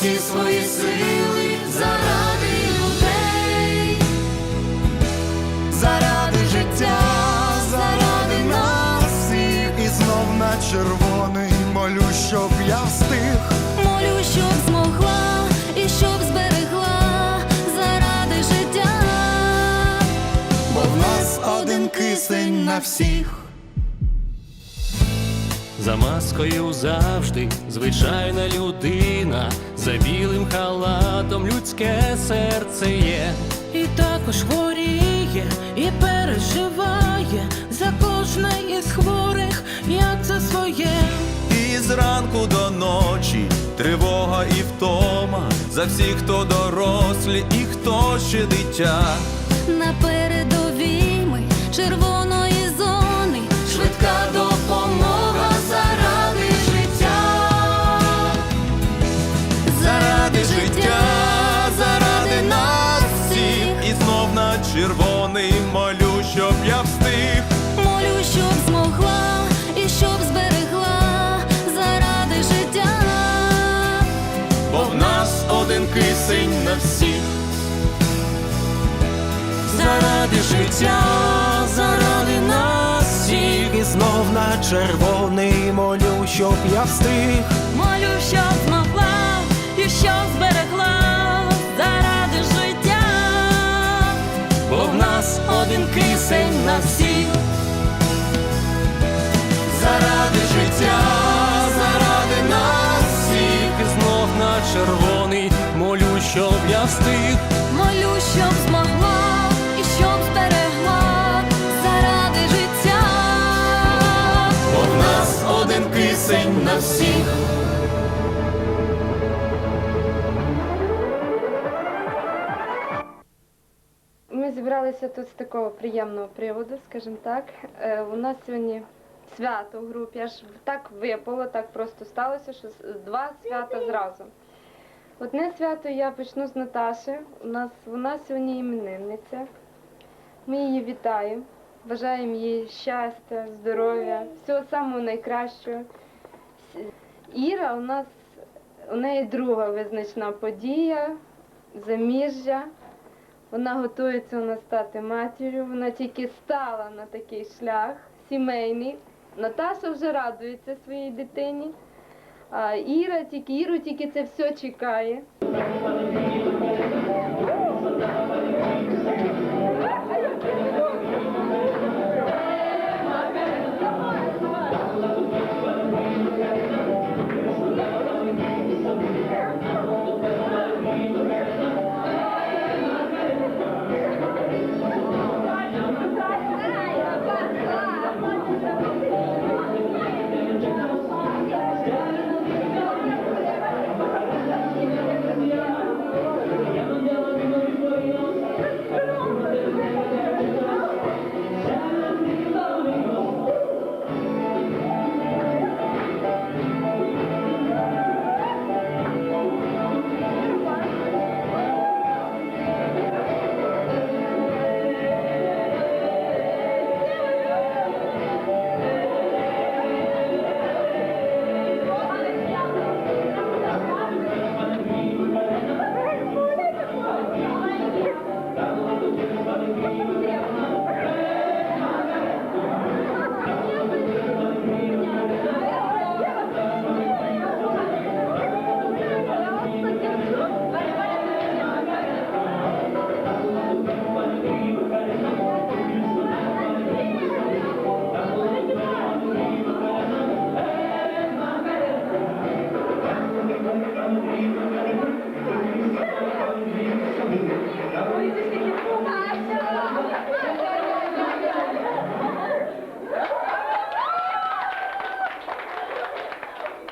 Усі свої сили заради людей. Заради життя, заради нас всіх, і знов на червоний молю, щоб я встиг. Молю, щоб змогла і щоб зберегла заради життя. Бо в нас один кисень на всіх. За маскою завжди звичайна людина, за білим халатом людське серце є. І також хворіє, і переживає за кожне із хворих, як за своє. І зранку до ночі тривога і втома за всіх, хто дорослі і хто ще дитя. На передовій ми червоної Заради життя, заради нас всіх, і знов на червоний молю, щоб я встиг. Молю, щоб змогла і щоб зберегла заради життя. бо в нас один кисень на всіх. Заради життя, заради нас всіх, і знов на червоний молю, щоб я встиг. Молю, щоб кисень зібралися тут з такого приємного приводу, скажімо так. Е, у нас сьогодні свято в групі. Аж так випало, так просто сталося, що два свята зразу. Одне свято я почну з Наташі. У нас вона сьогодні іменинниця. Ми її вітаємо, бажаємо їй щастя, здоров'я, всього самого найкращого. Іра у нас у неї друга визначна подія, заміжжя. Вона готується у нас стати матір'ю, вона тільки стала на такий шлях сімейний. Наташа вже радується своїй дитині. А Іра тільки Іру тільки це все чекає.